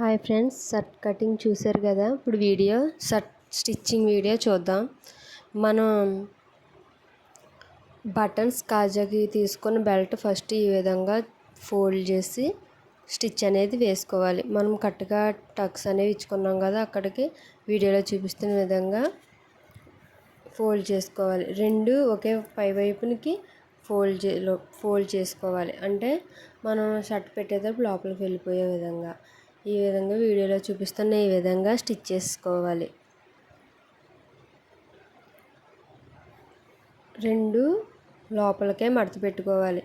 Hi friends shirt cutting చూసారు కదా? ఇప్పుడు వీడియో షర్ట్ స్టిచ్చింగ్ వీడియో చూద్దాం. మనం బటన్స్ కాజాకి తీసుకొని బెల్ట్ ఫస్ట్ ఈ విధంగా ఫోల్డ్ చేసి స్టిచ్ అనేది వేసుకోవాలి. మనం కరెక్ట్గా టక్స్ అనేవి ఇచ్చుకున్నాం కదా అక్కడికి వీడియోలో చూపిస్తున్న విధంగా ఫోల్డ్ చేసుకోవాలి. రెండు ఒకే పై వైపునికి ఫోల్డ్ చే ఫోల్డ్ చేసుకోవాలి. అంటే మనం షర్ట్ పెట్టేటప్పుడు లోపలికి వెళ్ళిపోయే విధంగా. ఈ విధంగా వీడియోలో చూపిస్తున్న ఈ విధంగా స్టిచ్ చేసుకోవాలి. రెండు లోపలికే మడత పెట్టుకోవాలి.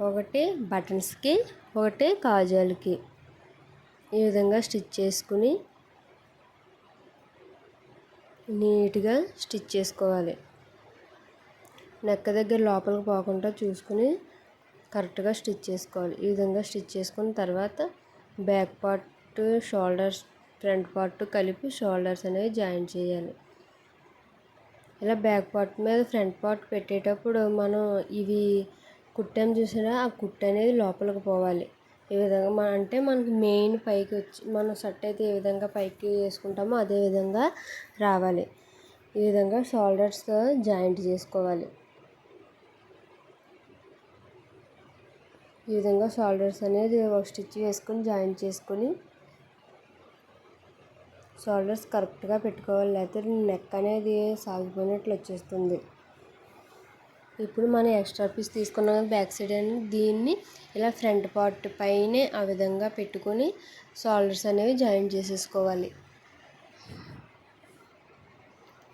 ఒకటి బటన్స్కి ఒకటి కాజాలకి. ఈ విధంగా స్టిచ్ చేసుకుని నీట్గా స్టిచ్ చేసుకోవాలి. నెక్క దగ్గర లోపలికి పోకుండా చూసుకుని కరెక్ట్గా స్టిచ్ చేసుకోవాలి. ఈ విధంగా స్టిచ్ చేసుకున్న తర్వాత back part shoulders front part కలిపి షోల్డర్స్ అనేవి జాయిన్ చేయాలి. ఇలా బ్యాక్ పార్ట్ మీద ఫ్రంట్ పార్ట్ పెట్టేటప్పుడు మనం ఇవి కుట్టాం చూసినా ఆ కుట్టు అనేది లోపలికి పోవాలి. ఈ విధంగా మన అంటే మనకి మెయిన్ పైకి వచ్చి మనం షర్ట్ అయితే ఏ విధంగా పైకి వేసుకుంటామో అదే విధంగా రావాలి. ఈ విధంగా షోల్డర్స్తో జాయింట్ చేసుకోవాలి. ఈ విధంగా షోల్డర్స్ అనేది ఒక స్టిచ్ వేసుకొని జాయిన్ చేసుకొని షోల్డర్స్ కరెక్ట్గా పెట్టుకోవాలి. లేకపోతే నెక్ అనేది సాగిపోయినట్లు వచ్చేస్తుంది. ఇప్పుడు మనం ఎక్స్ట్రా పీస్ తీసుకున్నాం కదా బ్యాక్ సైడ్ అని దీన్ని ఇలా ఫ్రంట్ పార్ట్ పైనే ఆ విధంగా పెట్టుకొని షోల్డర్స్ అనేవి జాయిన్ చేసేసుకోవాలి.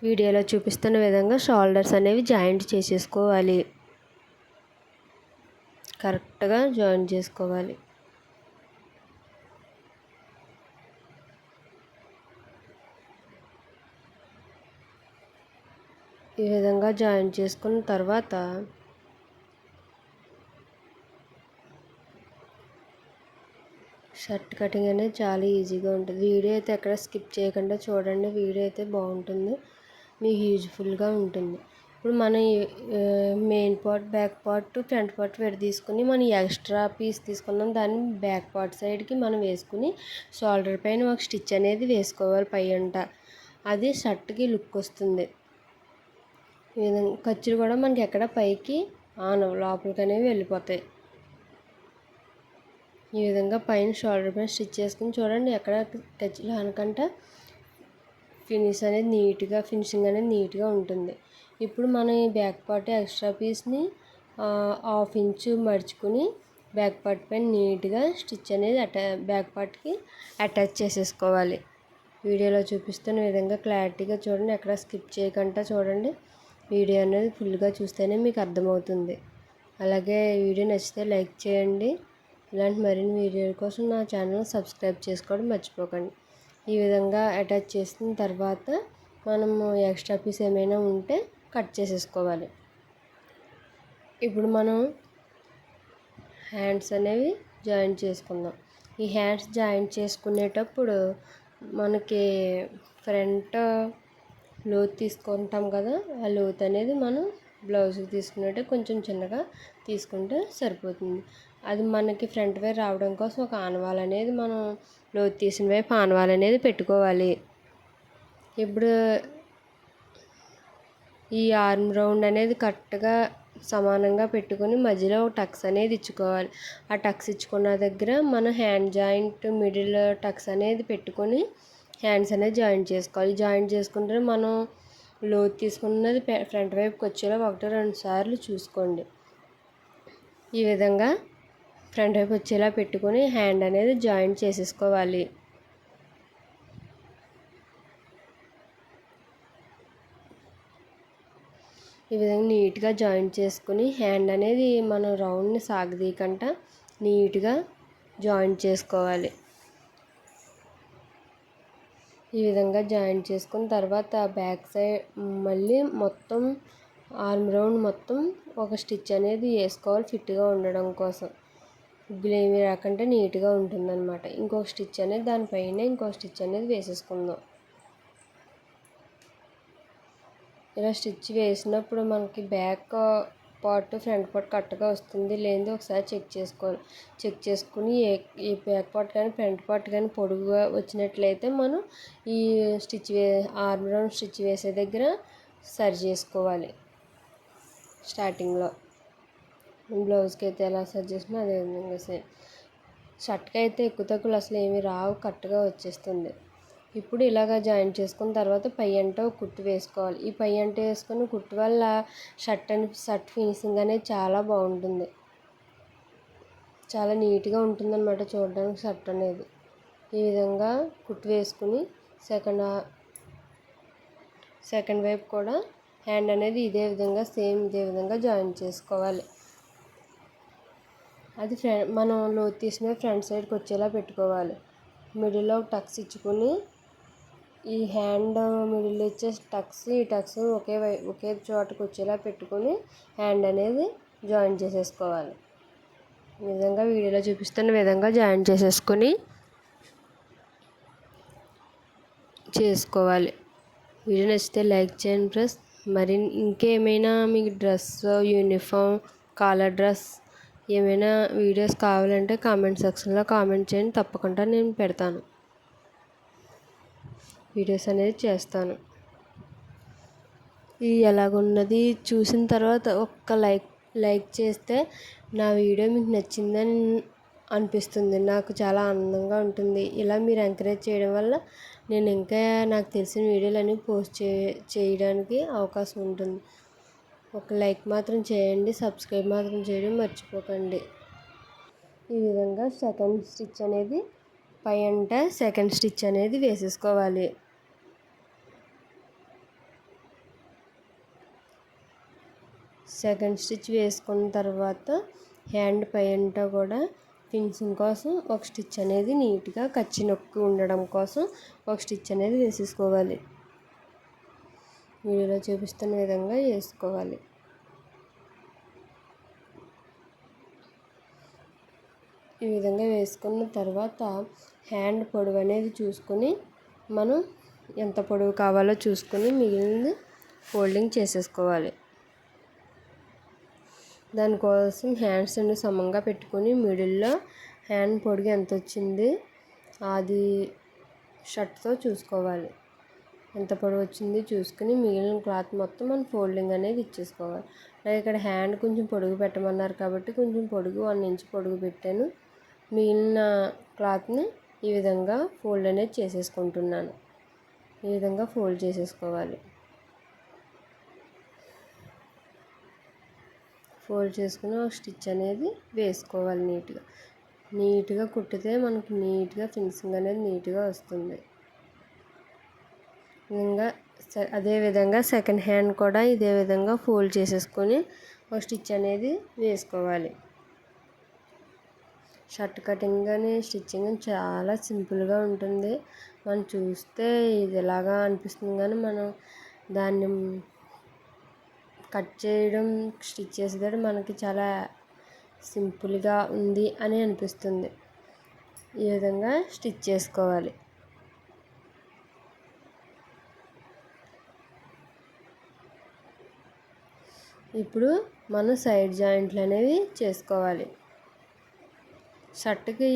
వీడియోలో చూపిస్తున్న విధంగా షోల్డర్స్ అనేవి జాయింట్ చేసేసుకోవాలి. కరెక్ట్గా జాయిన్ చేసుకోవాలి. ఈ విధంగా జాయిన్ చేసుకున్న తర్వాత షర్ట్ కటింగ్ అనేది చాలా ఈజీగా ఉంటుంది. వీడియో అయితే ఎక్కడ స్కిప్ చేయకుండా చూడండి. వీడియో అయితే బాగుంటుంది. మీకు యూజ్ఫుల్గా ఉంటుంది. ఇప్పుడు మనం main part back part front part విడ తీసుకుని మనం ఎక్స్ట్రా పీస్ తీసుకున్నాం. దాన్ని బ్యాక్ పార్ట్ సైడ్కి మనం వేసుకుని షోల్డర్ పైన ఒక స్టిచ్ అనేది వేసుకోవాలి పై అంట. అది షర్ట్కి లుక్ వస్తుంది. ఈ విధంగా ఖర్చులు కూడా మనకి ఎక్కడ పైకి ఆన్ లోపలికి అనేవి వెళ్ళిపోతాయి. ఈ విధంగా పైన షోల్డర్ పైన స్టిచ్ చేసుకుని చూడండి ఎక్కడ ఖర్చులు అనకంట ఫినిష్ అనేది నీట్గా ఫినిషింగ్ అనేది నీట్గా ఉంటుంది. ఇప్పుడు మనం ఈ బ్యాక్ పార్ట్ ఎక్స్ట్రా పీస్ని హాఫ్ ఇంచు మడుచుకుని బ్యాక్ పార్ట్ పైన నీట్గా స్టిచ్ అనేది అటా బ్యాక్ పార్ట్కి అటాచ్ చేసేసుకోవాలి. వీడియోలో చూపిస్తున్న విధంగా క్లారిటీగా చూడండి. ఎక్కడ స్కిప్ చేయకుండా చూడండి. వీడియో అనేది ఫుల్గా చూస్తేనే మీకు అర్థమవుతుంది. అలాగే వీడియో నచ్చితే లైక్ చేయండి. ఇలాంటి మరిన్ని వీడియోల కోసం నా ఛానల్ సబ్స్క్రైబ్ చేసుకోవడం మర్చిపోకండి. ఈ విధంగా అటాచ్ చేసిన తర్వాత మనము ఎక్స్ట్రా పీస్ ఏమైనా ఉంటే కట్ చేసేసుకోవాలి. ఇప్పుడు మనం హ్యాండ్స్ అనేవి జాయింట్ చేసుకుందాం. ఈ హ్యాండ్స్ జాయింట్ చేసుకునేటప్పుడు మనకి ఫ్రంట్ లోత్ తీసుకుంటాం కదా ఆ లోత్ అనేది మనం బ్లౌజ్కి తీసుకున్నట్టే కొంచెం చిన్నగా తీసుకుంటే సరిపోతుంది. అది మనకి ఫ్రంట్ వేర్ రావడం కోసం ఒక ఆనవాల్ అనేది మనం లోతు తీసిన వైపు ఆనవాల్ అనేది పెట్టుకోవాలి. ఇప్పుడు ఈ ఆర్మ్ రౌండ్ అనేది కరెక్ట్గా సమానంగా పెట్టుకొని మధ్యలో టక్స్ అనేది ఇచ్చుకోవాలి. ఆ టక్స్ ఇచ్చుకున్న దగ్గర మనం హ్యాండ్ జాయింట్ మిడిల్ టక్స్ అనేది పెట్టుకొని హ్యాండ్స్ అనేది జాయింట్ చేసుకోవాలి. జాయింట్ చేసుకుంటే మనం లోతు తీసుకున్నది ఫ్రంట్ వైపుకి వచ్చేలా ఒకటి రెండు సార్లు చూసుకోండి. ఈ విధంగా ఫ్రంట్ వైపు వచ్చేలా పెట్టుకొని హ్యాండ్ అనేది జాయింట్ చేసేసుకోవాలి. ఈ విధంగా నీట్గా జాయింట్ చేసుకుని హ్యాండ్ అనేది మనం రౌండ్ని సాగదీయకుండా నీట్గా జాయింట్ చేసుకోవాలి. ఈ విధంగా జాయింట్ చేసుకున్న తర్వాత బ్యాక్ సైడ్ మళ్ళీ మొత్తం ఆర్మ్ రౌండ్ మొత్తం ఒక స్టిచ్ అనేది వేసుకోవాలి ఫిట్గా ఉండడం కోసం. గ్లేమి రాకుండా నీట్గా ఉంటుందన్నమాట. ఇంకొక స్టిచ్ అనేది దానిపైన ఇంకొక స్టిచ్ అనేది వేసేసుకుందాం. ఇలా స్టిచ్ వేసినప్పుడు మనకి బ్యాక్ పార్ట్ ఫ్రంట్ పార్ట్ కరెక్ట్గా వస్తుంది. లేదో ఒకసారి చెక్ చేసుకోవాలి. చెక్ చేసుకుని ఏ ఈ బ్యాక్ పార్ట్ కానీ ఫ్రంట్ పార్ట్ కానీ పొడుగుగా వచ్చినట్లయితే మనం ఈ స్టిచ్ వే ఆర్మ్ రౌండ్ స్టిచ్ వేసే దగ్గర సరి చేసుకోవాలి. స్టార్టింగ్లో బ్లౌజ్కి అయితే ఎలా సరి చేసినా అదే విధంగా సేమ్. షర్ట్కి అయితే ఎక్కువ తక్కువలు అసలు ఏమీ రావు. కరెక్ట్గా వచ్చేస్తుంది. ఇప్పుడు ఇలాగ జాయింట్ చేసుకున్న తర్వాత పై అంట ఒక కుట్టు వేసుకోవాలి. ఈ పై అంట వేసుకుని కుట్టు వల్ల షర్ట్ అని షర్ట్ ఫినిషింగ్ అనేది చాలా బాగుంటుంది. చాలా నీట్గా ఉంటుందన్నమాట చూడడానికి షర్ట్ అనేది. ఈ విధంగా కుట్టు వేసుకుని సెకండ్ సెకండ్ వైపు కూడా హ్యాండ్ అనేది ఇదే విధంగా సేమ్ ఇదే విధంగా జాయిన్ చేసుకోవాలి. అది ఫ్ర మనం లోతు తీసిన ఫ్రంట్ సైడ్కి వచ్చేలా పెట్టుకోవాలి. మిడిల్లో టక్స్ ఇచ్చుకొని ఈ హ్యాండ్ మిడిల్ ఇచ్చే టక్స్ ఈ టక్స్ ఒకే వై ఒకే చోటకు వచ్చేలా పెట్టుకొని హ్యాండ్ అనేది జాయిన్ చేసేసుకోవాలి. ఈ విధంగా వీడియోలో చూపిస్తున్న విధంగా జాయిన్ చేసేసుకొని చేసుకోవాలి. వీడియో నచ్చితే లైక్ చేయండి ప్లస్ మరి ఇంకేమైనా మీకు డ్రెస్ యూనిఫామ్ కాలర్ డ్రెస్ ఏమైనా వీడియోస్ కావాలంటే కామెంట్ సెక్షన్లో కామెంట్ చేయండి. తప్పకుండా నేను పెడతాను. వీడియోస్ అనేది చేస్తాను. ఇది ఎలాగున్నది చూసిన తర్వాత ఒక్క లైక్ లైక్ చేస్తే నా వీడియో మీకు నచ్చిందని అనిపిస్తుంది. నాకు చాలా ఆనందంగా ఉంటుంది. ఇలా మీరు ఎంకరేజ్ చేయడం వల్ల నేను ఇంకా నాకు తెలిసిన వీడియోలన్నీ పోస్ట్ చే చేయడానికి అవకాశం ఉంటుంది. ఒక లైక్ మాత్రం చేయండి సబ్స్క్రైబ్ మాత్రం చేయడం మర్చిపోకండి. ఈ విధంగా సెకండ్ స్టిచ్ అనేది పై అంట సెకండ్ స్టిచ్ అనేది వేసేసుకోవాలి. సెకండ్ స్టిచ్ వేసుకున్న తర్వాత హ్యాండ్ పై అంట కూడా ఫినిషింగ్ కోసం ఒక స్టిచ్ అనేది నీట్గా కచ్చి నొక్కి ఉండడం కోసం ఒక స్టిచ్ అనేది వేసేసుకోవాలి. వీడియోలో చూపిస్తున్న విధంగా వేసుకోవాలి. ఈ విధంగా వేసుకున్న తర్వాత హ్యాండ్ పొడవు అనేది చూసుకొని మనం ఎంత పొడవు కావాలో చూసుకొని మిగిలింది ఫోల్డింగ్ చేసేసుకోవాలి. దానికోసం హ్యాండ్స్ అన్ని సమంగా పెట్టుకొని మిడిల్లో హ్యాండ్ పొడుగు ఎంత వచ్చింది అది షర్ట్తో చూసుకోవాలి. ఎంత పొడవు వచ్చింది చూసుకుని మిగిలిన క్లాత్ మొత్తం మనం ఫోల్డింగ్ అనేది ఇచ్చేసుకోవాలి. నాకు ఇక్కడ హ్యాండ్ కొంచెం పొడుగు పెట్టమన్నారు కాబట్టి కొంచెం పొడుగు వన్ ఇంచ్ పొడుగు పెట్టాను. మిగిలిన క్లాత్ని ఈ విధంగా ఫోల్డ్ అనేది చేసేసుకుంటున్నాను. ఈ విధంగా ఫోల్డ్ చేసేసుకోవాలి. ఫోల్డ్ చేసుకుని స్టిచ్ అనేది వేసుకోవాలి నీట్గా. నీట్గా కుట్టితే మనకు నీట్గా ఫినిషింగ్ అనేది నీట్గా వస్తుంది. విధంగా అదే విధంగా సెకండ్ హ్యాండ్ కూడా ఇదే విధంగా ఫోల్డ్ చేసేసుకొని ఒక స్టిచ్ అనేది వేసుకోవాలి. షర్ట్ కటింగ్ కానీ స్టిచ్చింగ్ చాలా సింపుల్గా ఉంటుంది. మనం చూస్తే ఇది ఎలాగా అనిపిస్తుంది కానీ మనం దాన్ని కట్ చేయడం స్టిచ్ చేసేటప్పుడు మనకి చాలా సింపుల్గా ఉంది అని అనిపిస్తుంది. ఈ విధంగా స్టిచ్ చేసుకోవాలి. ఇప్పుడు మనం సైడ్ జాయింట్లు అనేవి చేసుకోవాలి. షర్ట్కి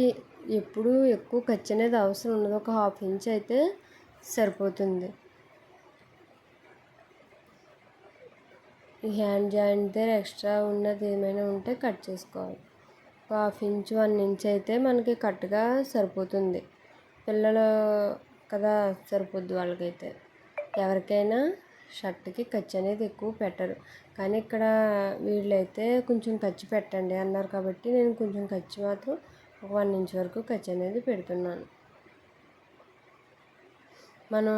ఎప్పుడు ఎక్కువ ఖర్చు అనేది అవసరం ఉండదు. ఒక హాఫ్ ఇంచ్ అయితే సరిపోతుంది. ఈ హ్యాండ్ జాయింట్ దగ్గర ఎక్స్ట్రా ఉన్నది ఏమైనా ఉంటే కట్ చేసుకోవాలి. ఒక హాఫ్ ఇంచ్ వన్ ఇంచ్ అయితే మనకి కరెక్ట్గా సరిపోతుంది. పిల్లలు కదా సరిపోద్ది వాళ్ళకైతే. ఎవరికైనా షర్ట్కి ఖర్చు అనేది ఎక్కువ పెట్టరు. కానీ ఇక్కడ వీళ్ళైతే కొంచెం ఖర్చు పెట్టండి అన్నారు కాబట్టి నేను కొంచెం ఖర్చు మాత్రం ఒక వన్ ఇంచ్ వరకు ఖర్చు అనేది పెడుతున్నాను. మనం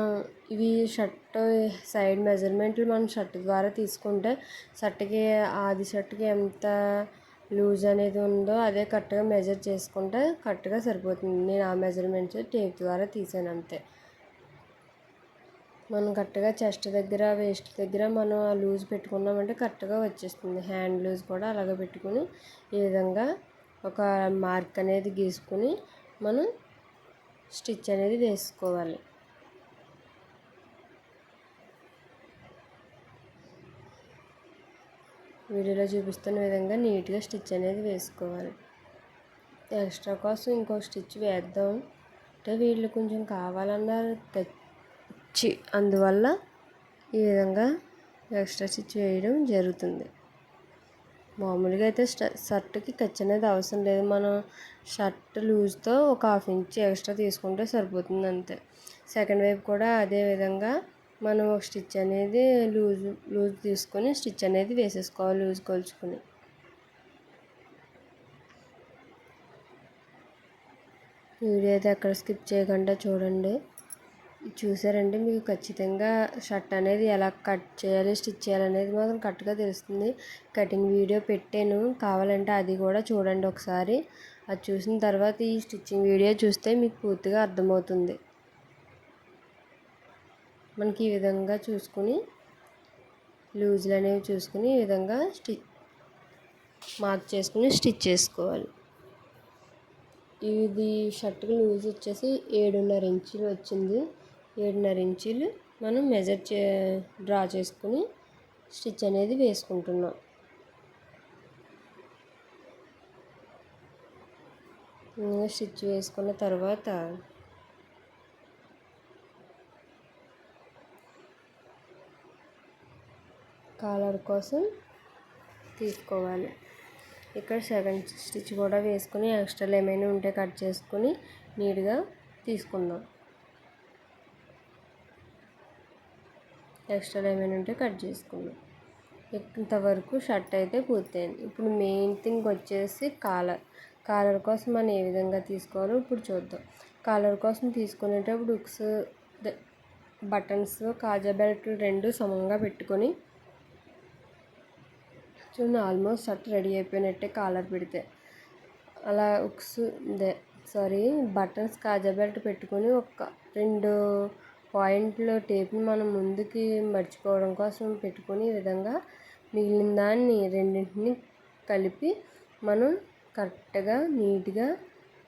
ఇవి షర్ట్ సైడ్ మెజర్మెంట్లు మనం షర్ట్ ద్వారా తీసుకుంటే షర్ట్కి ఆది షర్ట్కి ఎంత లూజ్ అనేది ఉందో అదే కరెక్ట్గా మెజర్ చేసుకుంటే కరెక్ట్గా సరిపోతుంది. నేను ఆ మెజర్మెంట్స్ టేప్ ద్వారా తీసాను అంతే. మనం కరెక్ట్గా చెస్ట్ దగ్గర వేస్ట్ దగ్గర మనం ఆ లూజ్ పెట్టుకున్నామంటే కరెక్ట్గా వచ్చేస్తుంది. హ్యాండ్ లూజ్ కూడా అలాగ పెట్టుకుని ఈ విధంగా ఒక మార్క్ అనేది గీసుకుని మనం స్టిచ్ అనేది వేసుకోవాలి. వీడియోలో చూపిస్తున్న విధంగా నీట్గా స్టిచ్ అనేది వేసుకోవాలి. ఎక్స్ట్రా కోసం ఇంకో స్టిచ్ వేద్దాం. అంటే వీళ్ళు కొంచెం కావాలన్నారు స్టిచ్ అందువల్ల ఈ విధంగా ఎక్స్ట్రా స్టిచ్ వేయడం జరుగుతుంది. మామూలుగా అయితే షర్ట్కి ఖర్చు అనేది అవసరం లేదు. మనం షర్ట్ లూజ్తో ఒక హాఫ్ ఇంచ్ ఎక్స్ట్రా తీసుకుంటే సరిపోతుంది అంతే. సెకండ్ వైపు కూడా అదే విధంగా మనం ఒక స్టిచ్ అనేది లూజ్ లూజ్ తీసుకొని స్టిచ్ అనేది వేసేసుకోవాలి లూజ్ కొలుచుకొని. వీడియో అయితే ఎక్కడ స్కిప్ చేయకుండా చూడండి. చూసారంటే మీకు ఖచ్చితంగా షర్ట్ అనేది ఎలా కట్ చేయాలి స్టిచ్ చేయాలి అనేది మాత్రం కరెక్ట్గా తెలుస్తుంది. కటింగ్ వీడియో పెట్టాను. కావాలంటే అది కూడా చూడండి ఒకసారి. అది చూసిన తర్వాత ఈ స్టిచ్చింగ్ వీడియో చూస్తే మీకు పూర్తిగా అర్థమవుతుంది. మనకి ఈ విధంగా చూసుకుని లూజులు అనేవి చూసుకుని ఈ విధంగా స్టిచ్ మార్క్ చేసుకుని స్టిచ్ చేసుకోవాలి. ఇది షర్ట్కి లూజ్ వచ్చేసి ఏడున్నర ఇంచులు వచ్చింది. ఏడున్నర ఇంచులు మనం మెజర్ చే డ్రా చేసుకుని స్టిచ్ అనేది వేసుకుంటున్నాం. స్టిచ్ వేసుకున్న తర్వాత కాలర్ కోసం తీసుకోవాలి. ఇక్కడ సెకండ్ స్టిచ్ కూడా వేసుకుని ఎక్స్ట్రాలు ఏమైనా ఉంటే కట్ చేసుకుని నీట్గా తీసుకుందాం. ఎక్స్ట్రా ఏమైనా ఉంటే కట్ చేసుకున్నాం ఇంతవరకు షర్ట్ అయితే పూర్తయింది. ఇప్పుడు మెయిన్ థింగ్ వచ్చేసి కాలర్. కాలర్ కోసం మనం ఏ విధంగా తీసుకోవాలో ఇప్పుడు చూద్దాం. కాలర్ కోసం తీసుకునేటప్పుడు ఉక్స్ బటన్స్ కాజా బెల్ట్ రెండు సమంగా పెట్టుకొని చూడండి ఆల్మోస్ట్ షర్ట్ రెడీ అయిపోయినట్టే కాలర్ పెడితే. అలా ఉక్స్ సారీ బటన్స్ కాజా బెల్ట్ పెట్టుకొని ఒక రెండు పాయింట్లో టేప్ని మనం ముందుకి మర్చిపోవడం కోసం పెట్టుకొని ఈ విధంగా మిగిలిన దాన్ని రెండింటిని కలిపి మనం కరెక్ట్గా నీట్గా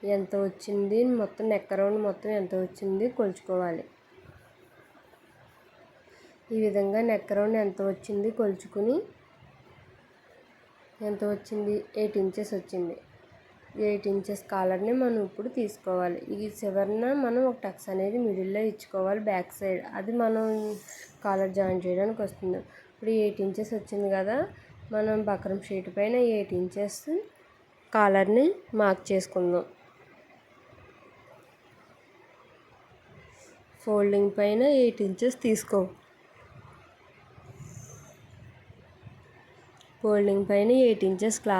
ఎంత వచ్చింది మొత్తం నెక్ రౌండ్ మొత్తం ఎంత వచ్చింది కొలుచుకోవాలి. ఈ విధంగా నెక్ రౌండ్ ఎంత వచ్చింది కొలుచుకుని ఎంత వచ్చింది? ఎయిట్ ఇంచెస్ వచ్చింది. ఎయిట్ ఇంచెస్ కాలర్ని మనం ఇప్పుడు తీసుకోవాలి. ఈ చివరిన మనం ఒక టక్స్ అనేది మిడిల్లో ఇచ్చుకోవాలి బ్యాక్ సైడ్. అది మనం కాలర్ జాయిన్ చేయడానికి వస్తుంది. ఇప్పుడు ఎయిట్ ఇంచెస్ వచ్చింది కదా మనం బక్రం షీట్ పైన ఎయిట్ ఇంచెస్ కాలర్ని మార్క్ చేసుకుందాం. ఫోల్డింగ్ పైన ఎయిట్ ఇంచెస్ తీసుకో. ఫోల్డింగ్ పైన ఎయిట్ ఇంచెస్ క్లా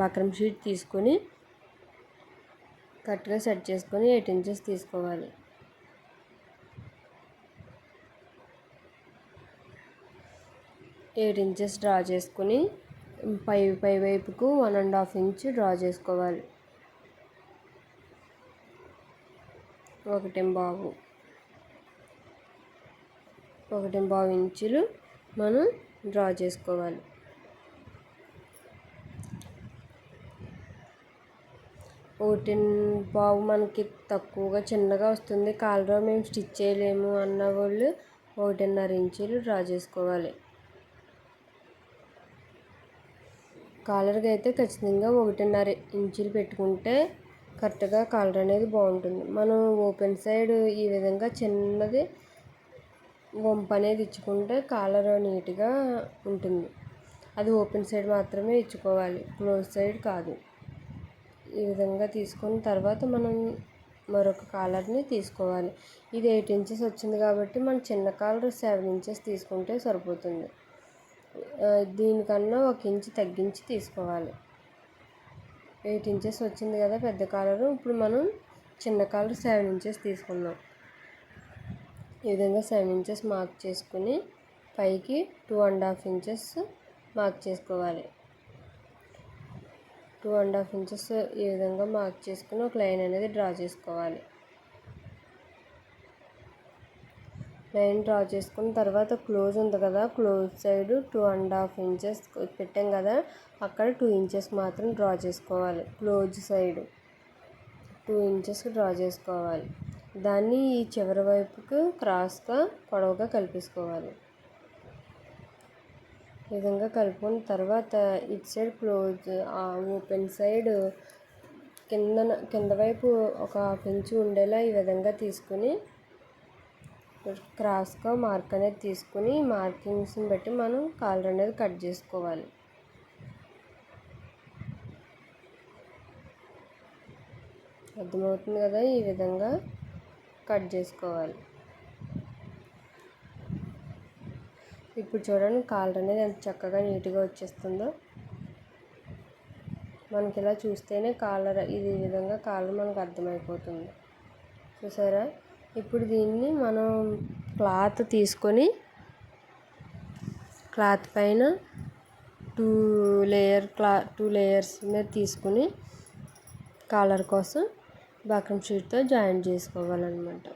బక్రం షీట్ తీసుకొని కరెక్ట్గా సెట్ చేసుకొని ఎయిట్ ఇంచెస్ తీసుకోవాలి. ఎయిట్ ఇంచెస్ డ్రా చేసుకుని పై పై వైపుకు one and half inch draw చేసుకోవాలి. ఒకటి బావు. ఒకటి బావు ఇంచులు మనం డ్రా చేసుకోవాలి. ఒకటి బావు మనకి తక్కువగా చిన్నగా వస్తుంది. కాలర్ మేము స్టిచ్ చేయలేము అన్న వాళ్ళు ఒకటిన్నర ఇంచులు డ్రా చేసుకోవాలి. కాలర్కి అయితే ఖచ్చితంగా ఒకటిన్నర ఇంచులు పెట్టుకుంటే కరెక్ట్గా కాలర్ అనేది బాగుంటుంది. మనం ఓపెన్ సైడ్ ఈ విధంగా చిన్నది వంపు అనేది ఇచ్చుకుంటే కాలర్ నీట్గా ఉంటుంది. అది ఓపెన్ సైడ్ మాత్రమే ఇచ్చుకోవాలి. క్లోజ్ సైడ్ కాదు. ఈ విధంగా తీసుకున్న తర్వాత మనం మరొక కాలర్ని తీసుకోవాలి. ఇది ఎయిట్ ఇంచెస్ వచ్చింది కాబట్టి మనం చిన్న కాలర్ సెవెన్ ఇంచెస్ తీసుకుంటే సరిపోతుంది. దీనికన్నా ఒక ఇంచు తగ్గించి తీసుకోవాలి. ఎయిట్ ఇంచెస్ వచ్చింది కదా పెద్ద కాలరు ఇప్పుడు మనం చిన్న కాలర్ సెవెన్ ఇంచెస్ తీసుకున్నాం ఈ విధంగా సెవెన్ ఇంచెస్ మార్క్ చేసుకుని పైకి two and half inches mark చేసుకోవాలి. టూ అండ్ హాఫ్ ఇంచెస్ ఈ విధంగా మార్క్ చేసుకుని ఒక లైన్ అనేది డ్రా చేసుకోవాలి. లైన్ డ్రా చేసుకున్న తర్వాత క్లోజ్ ఉంది కదా close side two and half inches పెట్టాం కదా అక్కడ టూ ఇంచెస్ మాత్రం డ్రా చేసుకోవాలి. Close side two inches draw చేసుకోవాలి. దాన్ని ఈ చివరి వైపుకు క్రాస్గా పొడవుగా కలిపేసుకోవాలి. విధంగా కలుపుకున్న తర్వాత ఇటు సైడ్ క్లోజ్ ఓపెన్ సైడ్ కింద కింద వైపు ఒక పెంచు ఇంచు ఉండేలా ఈ విధంగా తీసుకుని క్రాస్గా మార్క్ అనేది తీసుకుని మార్కింగ్స్ని బట్టి మనం కాలర్ అనేది కట్ చేసుకోవాలి. అర్థమవుతుంది కదా ఈ విధంగా కట్ చేసుకోవాలి. ఇప్పుడు చూడండి కాలర్ అనేది ఎంత చక్కగా నీట్గా వచ్చేస్తుందో. మనకి ఇలా చూస్తేనే కాలర్ ఇది విధంగా కాలర్ మనకు అర్థమైపోతుంది. చూసారా? ఇప్పుడు దీన్ని మనం క్లాత్ తీసుకొని క్లాత్ పైన టూ లేయర్ క్లా టూ లేయర్స్ మీద తీసుకుని కాలర్ కోసం బకం షీట్తో జాయిన్ చేసుకోవాలన్నమాట.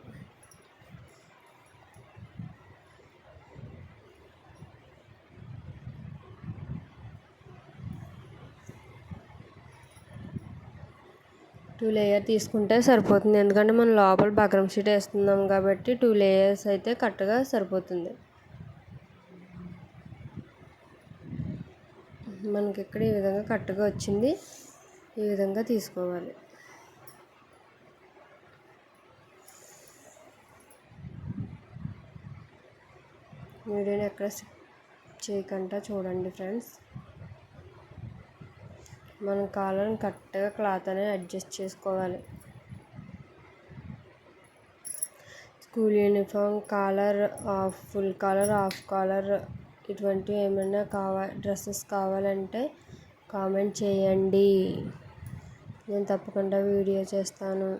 టూ లేయర్ తీసుకుంటే సరిపోతుంది. ఎందుకంటే మనం లోపల బకరం షీట్ వేస్తున్నాం కాబట్టి టూ లేయర్స్ అయితే కరెక్ట్గా సరిపోతుంది. మనకి ఇక్కడ ఈ విధంగా కరెక్ట్గా వచ్చింది. ఈ విధంగా తీసుకోవాలి. వీడియోని ఎక్కడ చేయకుండా చూడండి ఫ్రెండ్స్. మనం కాలర్ని కరెక్ట్గా క్లాత్ అనేది అడ్జస్ట్ చేసుకోవాలి. School uniform collar half full collar half collar ఇటువంటివి ఏమైనా కావా డ్రెస్సెస్ కావాలంటే కామెంట్ చేయండి. నేను తప్పకుండా వీడియో చేస్తాను.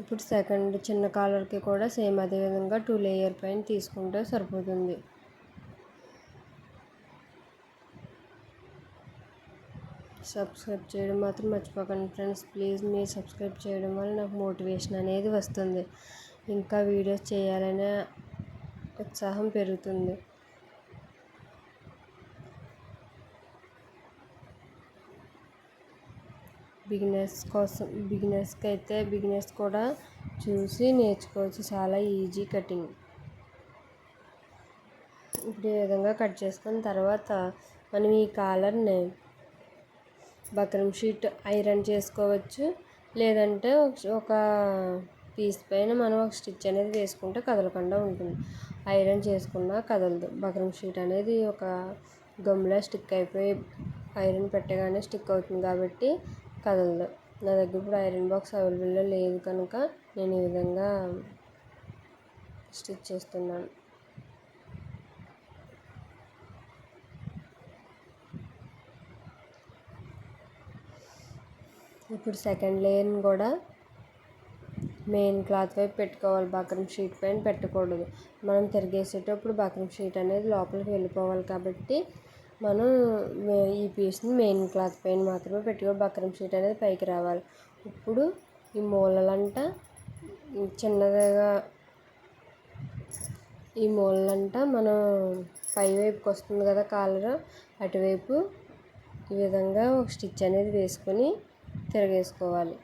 ఇప్పుడు సెకండ్ చిన్న కాలర్కి కూడా సేమ్ అదే విధంగా టూ లేయర్ పైన తీసుకుంటే సరిపోతుంది. సబ్స్క్రైబ్ చేయడం మాత్రం మర్చిపోకండి ఫ్రెండ్స్. ప్లీజ్ మీరు సబ్స్క్రైబ్ చేయడం వల్ల నాకు మోటివేషన్ అనేది వస్తుంది. ఇంకా వీడియోస్ చేయాలనే ఉత్సాహం పెరుగుతుంది. బిగినర్స్ కోసం బిగినర్స్కి అయితే బిగినర్స్ కూడా చూసి నేర్చుకోవచ్చు. చాలా ఈజీ కటింగ్. ఇప్పుడు ఈ విధంగా కట్ చేసుకున్న తర్వాత మనం ఈ కాలర్ని బక్రం షీట్ ఐరన్ చేసుకోవచ్చు. లేదంటే ఒక పీస్ పైన మనం ఒక స్టిచ్ అనేది వేసుకుంటే కదలకుండా ఉంటుంది. ఐరన్ చేసుకున్నా కదలదు. బక్రం షీట్ అనేది ఒక గమ్లా స్టిక్ అయిపోయి ఐరన్ పెట్టగానే స్టిక్ అవుతుంది కాబట్టి కదలదు. నా దగ్గర ఇప్పుడు ఐరన్ బాక్స్ అవైలబుల్లో లేదు కనుక నేను ఈ విధంగా స్టిచ్ చేస్తున్నాను. ఇప్పుడు సెకండ్ లేయర్ని కూడా మెయిన్ క్లాత్ వైపు పెట్టుకోవాలి. బక్రం షీట్ పైన పెట్టకూడదు. మనం తిరిగేసేటప్పుడు బక్రం షీట్ అనేది లోపలికి వెళ్ళిపోవాలి కాబట్టి మనం ఈ పీస్ని మెయిన్ క్లాత్ పైన మాత్రమే పెట్టుకోవాలి బక్రం షీట్ అనేది పైకి రావాలి. ఇప్పుడు ఈ మూలలంట చిన్నదిగా ఈ మూలలంట మనం పై వైపుకి వస్తుంది కదా కాలర్. అటువైపు ఈ విధంగా ఒక స్టిచ్ అనేది వేసుకొని తిరగేసుకోవాలి.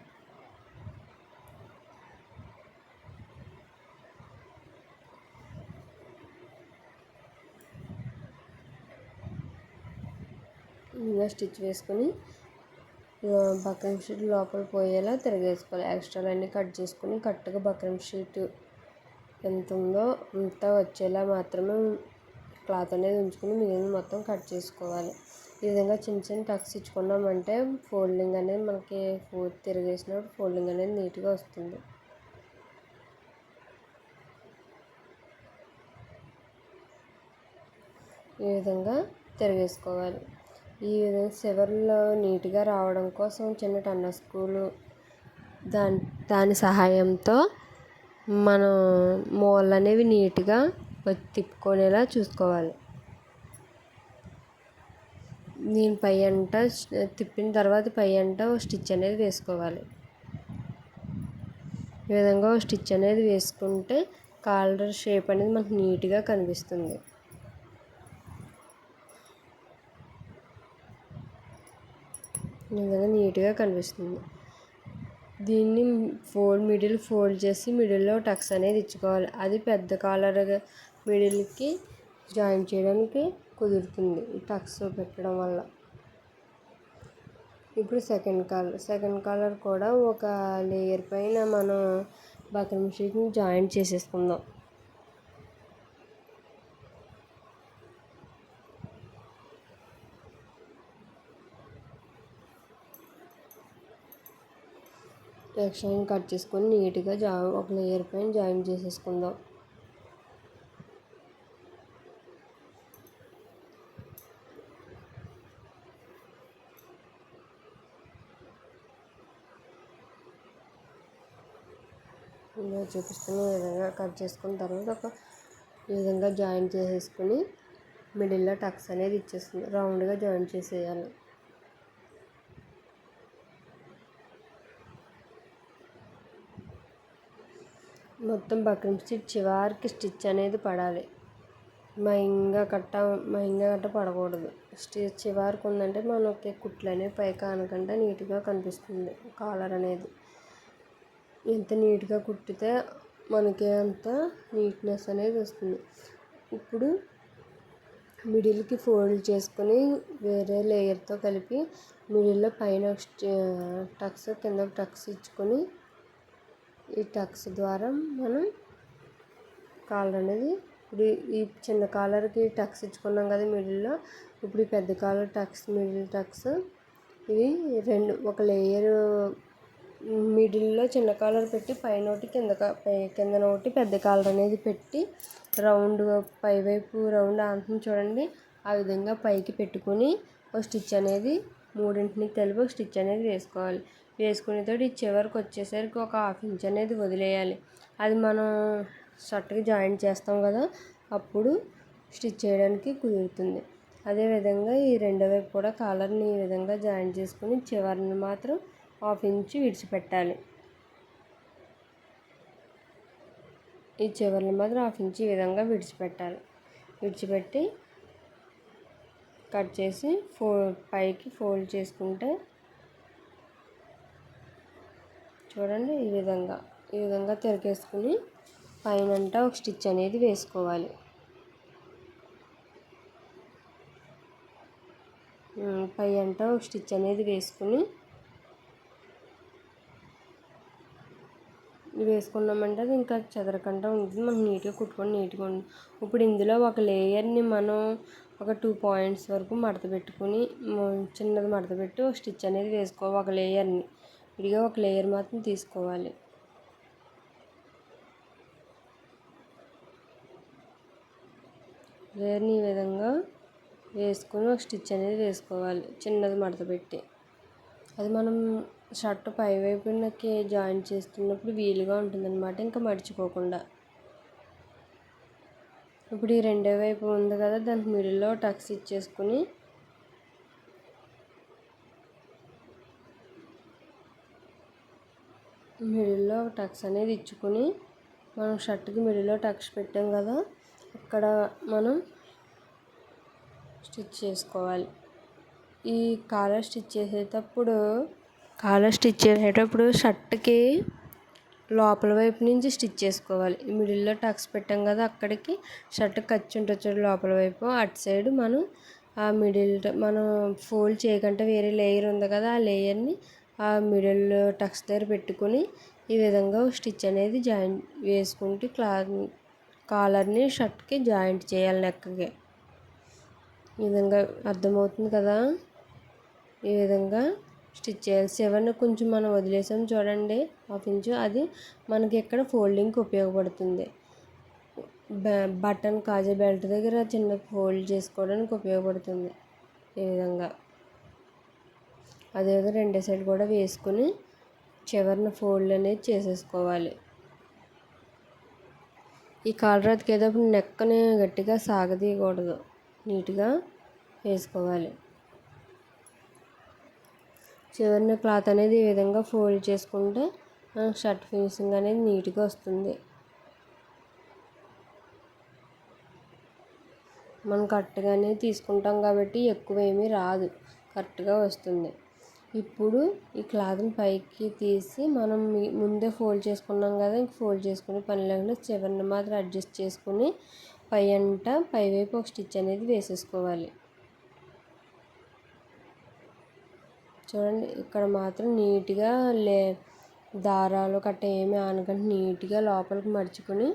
ఇలా స్టిచ్ వేసుకొని బక్రం షీట్ లోపల పోయేలా తిరగేసుకోవాలి. ఎక్స్ట్రాలన్నీ కట్ చేసుకొని కరెక్ట్గా బక్రం షీట్ ఎంత ఉందో అంత వచ్చేలా మాత్రమే క్లాత్ అనేది ఉంచుకొని మిగిలిన మొత్తం కట్ చేసుకోవాలి. ఈ విధంగా చిన్న చిన్న టక్స్ ఇచ్చుకున్నామంటే ఫోల్డింగ్ అనేది మనకి ఫోర్ తిరిగేసినప్పుడు ఫోల్డింగ్ అనేది నీట్గా వస్తుంది. ఈ విధంగా తిరిగేసుకోవాలి. ఈ విధంగా చివరిలో నీట్గా రావడం కోసం చిన్న టన్న స్కూలు దాని దాని సహాయంతో మనం మూలలు అనేవి నీట్గా తిప్పుకునేలా చూసుకోవాలి. దీని పై అంట తిప్పిన తర్వాత పై అంట స్టిచ్ అనేది వేసుకోవాలి. ఈ విధంగా స్టిచ్ అనేది వేసుకుంటే కాలర్ షేప్ అనేది మనకు నీట్గా కనిపిస్తుంది. ఈ విధంగా నీట్గా కనిపిస్తుంది. దీన్ని ఫోల్డ్ మిడిల్ ఫోల్డ్ చేసి మిడిల్లో టక్స్ అనేది ఇచ్చుకోవాలి. అది పెద్ద కాలర్ మిడిల్కి జాయిన్ చేయడానికి కుదురుతుంది ఈ టక్స్ పెట్టడం వల్ల. ఇప్పుడు సెకండ్ కాలర్ సెకండ్ కాలర్ కూడా ఒక లేయర్ పైన మనం బకరం షీట్ని జాయింట్ చేసేసుకుందాం. ఎక్స్ట్రా కట్ చేసుకొని నీట్గా జా ఒక లేయర్ పైన జాయిన్ చేసేసుకుందాం. ఇలా చూపిస్తున్న విధంగా కట్ చేసుకున్న తర్వాత ఒక ఈ విధంగా జాయిన్ చేసేసుకుని మిడిల్లో టక్స్ అనేది ఇచ్చేస్తుంది రౌండ్గా జాయిన్ చేసేయాలి. మొత్తం బక్రం స్టిచ్ చివరికి స్టిచ్ అనేది పడాలి. మయంగా కట్ట మయంగా కట్ట పడకూడదు. స్టిచ్ చివరికి ఉందంటే మనకి కుట్లు అనేవి పైకి అనకుండా నీట్గా కనిపిస్తుంది. కాలర్ అనేది ఎంత నీట్గా కుట్టితే మనకి అంత నీట్నెస్ అనేది వస్తుంది. ఇప్పుడు మిడిల్కి ఫోల్డ్ చేసుకొని వేరే లేయర్తో కలిపి మిడిల్లో పైన టక్స్ కింద టక్స్ ఇచ్చుకొని ఈ టక్స్ ద్వారా మనం కాలర్ అనేది ఇప్పుడు ఈ చిన్న కాలర్కి టక్స్ ఇచ్చుకున్నాం కదా మిడిల్లో ఇప్పుడు ఈ పెద్ద కాలర్ టక్స్ మిడిల్ టక్స్ ఇవి రెండు ఒక లేయర్ మిడిల్లో చిన్న కాలర్ పెట్టి పైన ఒకటి కింద పై కిందన ఒకటి పెద్ద కాలర్ అనేది పెట్టి రౌండ్ పైవైపు రౌండ్ అంతం చూడండి. ఆ విధంగా పైకి పెట్టుకుని ఒక స్టిచ్ అనేది మూడింటిని కలిపి ఒక స్టిచ్ అనేది వేసుకోవాలి. వేసుకునేతోటి చివరికి వచ్చేసరికి ఒక హాఫ్ ఇంచ్ అనేది వదిలేయాలి. అది మనం షర్ట్కి జాయింట్ చేస్తాం కదా అప్పుడు స్టిచ్ చేయడానికి కుదురుతుంది. అదేవిధంగా ఈ రెండో వైపు కూడా కాలర్ని ఈ విధంగా జాయింట్ చేసుకుని చివరిని మాత్రం హాఫ్ ఇంచ్ విడిచిపెట్టాలి. ఈ చివరిని మాత్రం హాఫ్ ఇంచ్ ఈ విధంగా విడిచిపెట్టాలి. విడిచిపెట్టి కట్ చేసి ఫో పైకి ఫోల్డ్ చేసుకుంటే చూడండి ఈ విధంగా ఈ విధంగా తిరిగేసుకుని పైనంట ఒక స్టిచ్ అనేది వేసుకోవాలి. పై అంట ఒక స్టిచ్ అనేది వేసుకుని వేసుకున్నామంటే అది ఇంకా చెదరకుండా ఉంటుంది. మనం నీట్గా కుట్టుకొని నీట్గా ఉంటుంది ఇప్పుడు ఇందులో ఒక లేయర్ని మనం ఒక టూ పాయింట్స్ వరకు మడత పెట్టుకుని చిన్నది మడత పెట్టి ఒక స్టిచ్ అనేది వేసుకోవాలి ఒక లేయర్ని. విడిగా ఒక లేయర్ మాత్రం తీసుకోవాలి. లేయర్ని ఈ విధంగా వేసుకొని ఒక స్టిచ్ అనేది వేసుకోవాలి. చిన్నది మడత పెట్టి. అది మనం షర్ట్ పై వైపునకి చేస్తున్నప్పుడు వీలుగా ఉంటుందన్నమాట. ఇంకా మర్చిపోకుండా. ఇప్పుడు ఈ రెండో వైపు ఉంది కదా దానికి మిడిల్లో టక్స్ ఇచ్చేసుకుని మిడిల్లో టక్స్ అనేది ఇచ్చుకొని మనం షర్ట్కి మిడిల్లో టక్స్ పెట్టాం కదా అక్కడ మనం స్టిచ్ చేసుకోవాలి. ఈ కాలర్ స్టిచ్ చేసేటప్పుడు కాలర్ స్టిచ్ చేసేటప్పుడు షర్ట్కి లోపల వైపు నుంచి స్టిచ్ చేసుకోవాలి. మిడిల్లో టక్స్ పెట్టాం కదా అక్కడికి షర్ట్ ఖర్చు ఉంటుంది చూడు లోపల వైపు. అటు సైడ్ మనం ఆ మిడిల్ మనం ఫోల్డ్ చేయకుండా వేరే లేయర్ ఉంది కదా ఆ లేయర్ని ఆ మిడిల్ టక్స్ దగ్గర పెట్టుకొని ఈ విధంగా స్టిచ్ అనేది జాయింట్ వేసుకుంటే క్లాత్ కాలర్ని షర్ట్కి జాయింట్ చేయాలి నెక్కకి. ఈ విధంగా అర్థమవుతుంది కదా? ఈ విధంగా స్టిచ్ చేయాలి సెవెన్ కొంచెం మనం వదిలేసాం చూడండి హాఫ్ ఇంచు. అది మనకి ఇక్కడ ఫోల్డింగ్కి ఉపయోగపడుతుంది. బటన్ కాజా బెల్ట్ దగ్గర చిన్న ఫోల్డ్ చేసుకోవడానికి ఉపయోగపడుతుంది ఈ విధంగా. అదేవిధంగా రెండో సైడ్ కూడా వేసుకుని చివరిన ఫోల్డ్ అనేది చేసేసుకోవాలి. ఈ కాలరాతికి ఏదో నెక్కని గట్టిగా సాగదీయకూడదు. నీట్గా వేసుకోవాలి. చివరిన క్లాత్ అనేది ఈ విధంగా ఫోల్డ్ చేసుకుంటే షర్ట్ ఫినిషింగ్ అనేది నీట్గా వస్తుంది. మనం కరెక్ట్గానే తీసుకుంటాం కాబట్టి ఎక్కువ ఏమీ రాదు. కరెక్ట్గా వస్తుంది. ఇప్పుడు ఈ క్లాత్ని పైకి తీసి మనం ముందే ఫోల్డ్ చేసుకున్నాం కదా ఇంక ఫోల్డ్ చేసుకుని పని లేకుండా చివరిని మాత్రం అడ్జస్ట్ చేసుకుని పై అంట పై వైపు ఒక స్టిచ్ అనేది వేసేసుకోవాలి. చూడండి ఇక్కడ మాత్రం నీట్గా లే దారాలు కట్ట ఏమి ఆనకంటే నీట్గా లోపలికి మడుచుకొని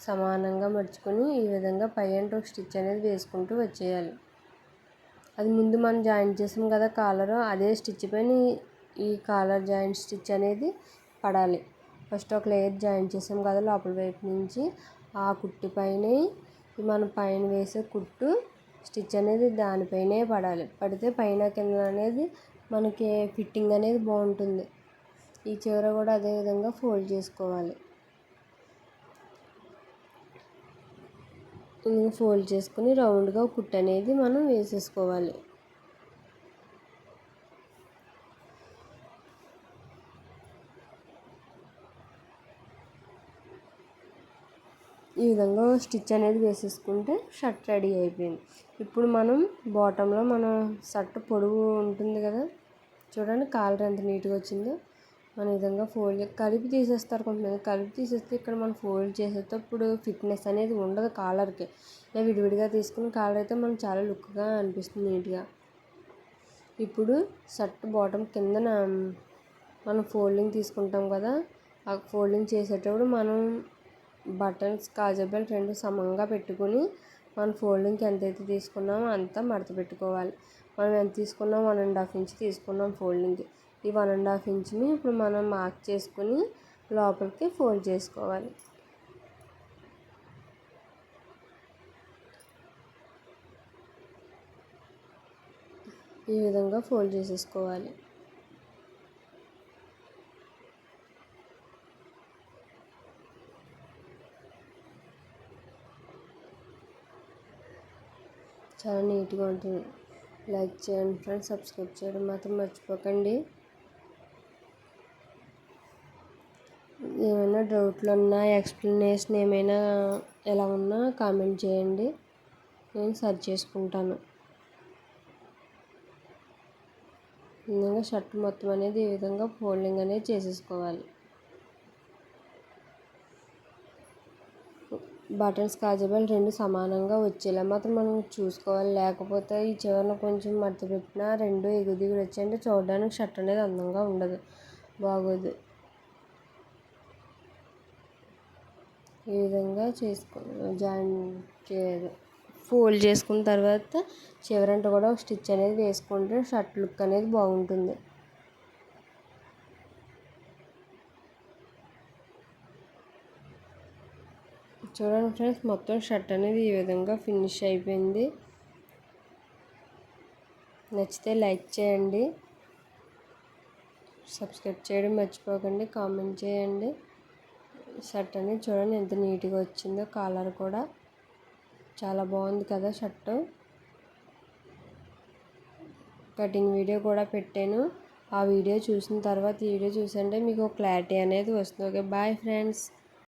సమానంగా మడుచుకొని ఈ విధంగా పై అండ్ ఒక స్టిచ్ అనేది వేసుకుంటూ వచ్చేయాలి. అది ముందు మనం జాయింట్ చేసాం కదా కాలర్ అదే స్టిచ్ పైన ఈ కాలర్ జాయింట్ స్టిచ్ అనేది పడాలి. ఫస్ట్ ఒక లేయర్ జాయింట్ చేసాం కదా లోపల వైపు నుంచి ఆ కుట్టు పైన మనం పైన వేసే కుట్టు స్టిచ్ అనేది దానిపైనే పడాలి. పడితే పైన కింద అనేది మనకి ఫిట్టింగ్ అనేది బాగుంటుంది. ఈ చివర కూడా అదే విధంగా ఫోల్డ్ చేసుకోవాలి. ఫోల్డ్ చేసుకుని రౌండ్గా కుట్ అనేది మనం వేసేసుకోవాలి. ఈ విధంగా స్టిచ్ అనేది వేసేసుకుంటే షర్ట్ రెడీ అయిపోయింది. ఇప్పుడు మనం బాటంలో మన షర్ట్ పొడవు ఉంటుంది కదా చూడండి కాలర్ ఎంత నీట్గా వచ్చిందో. మన విధంగా ఫోల్డ్ కలిపి తీసేస్తారు కొంతమంది. కలిపి తీసేస్తే ఇక్కడ మనం ఫోల్డ్ చేసేటప్పుడు ఫిట్నెస్ అనేది ఉండదు కాలర్కి. ఇలా విడివిడిగా తీసుకుని కాలర్ అయితే మనం చాలా లుక్గా అనిపిస్తుంది నీట్గా. ఇప్పుడు షర్ట్ బాటమ్ కిందన మనం ఫోల్డింగ్ తీసుకుంటాం కదా ఆ ఫోల్డింగ్ చేసేటప్పుడు మనం బటన్స్ కాజా రెండు సమంగా పెట్టుకుని మన ఫోల్డింగ్కి ఎంతైతే తీసుకున్నామో అంత మడత పెట్టుకోవాలి. మనం ఎంత తీసుకున్నాం వన్ అండ్ హాఫ్ ఇంచ్ తీసుకున్నాం ఫోల్డింగ్కి. ఈ వన్ అండ్ హాఫ్ ఇంచ్ని ఇప్పుడు మనం మార్క్ చేసుకుని లోపలికి ఫోల్డ్ చేసుకోవాలి. ఈ విధంగా ఫోల్డ్ చేసేసుకోవాలి. చాలా నీట్గా ఉంటుంది. లైక్ చేయండి ఫ్రెండ్స్ సబ్స్క్రైబ్ చేయడం మాత్రం మర్చిపోకండి. ఏమైనా డౌట్లు ఉన్నా ఎక్స్ప్లెనేషన్ ఏమైనా ఎలా ఉన్నా కామెంట్ చేయండి. నేను సర్చ్ చేసుకుంటాను. విధంగా షర్ట్ మొత్తం అనేది ఈ విధంగా ఫోల్డింగ్ అనేది చేసేసుకోవాలి. బటన్స్ కాజబల్ రెండు సమానంగా వచ్చేలా మాత్రం మనం చూసుకోవాలి. లేకపోతే ఈ చివరిన కొంచెం మడత పెట్టినా రెండు ఎగుదిగులు వచ్చాయంటే చూడడానికి షర్ట్ అనేది అందంగా ఉండదు. బాగోదు. ఈ విధంగా చేసుకో జాయిన్ చేయదు. ఫోల్డ్ చేసుకున్న తర్వాత చివరంట కూడా స్టిచ్ అనేది వేసుకుంటే షర్ట్ లుక్ అనేది బాగుంటుంది. చూడండి ఫ్రెండ్స్ మొత్తం షర్ట్ అనేది ఈ విధంగా ఫినిష్ అయిపోయింది. నచ్చితే లైక్ చేయండి. సబ్స్క్రైబ్ చేయడం మర్చిపోకండి కామెంట్ చేయండి. షర్ట్ అనేది చూడండి ఎంత నీట్గా వచ్చిందో కాలర్ కూడా చాలా బాగుంది కదా షర్టు. కటింగ్ వీడియో కూడా పెట్టాను. ఆ వీడియో చూసిన తర్వాత ఈ వీడియో చూసంటే మీకు క్లారిటీ అనేది వస్తుంది. Okay bye friends.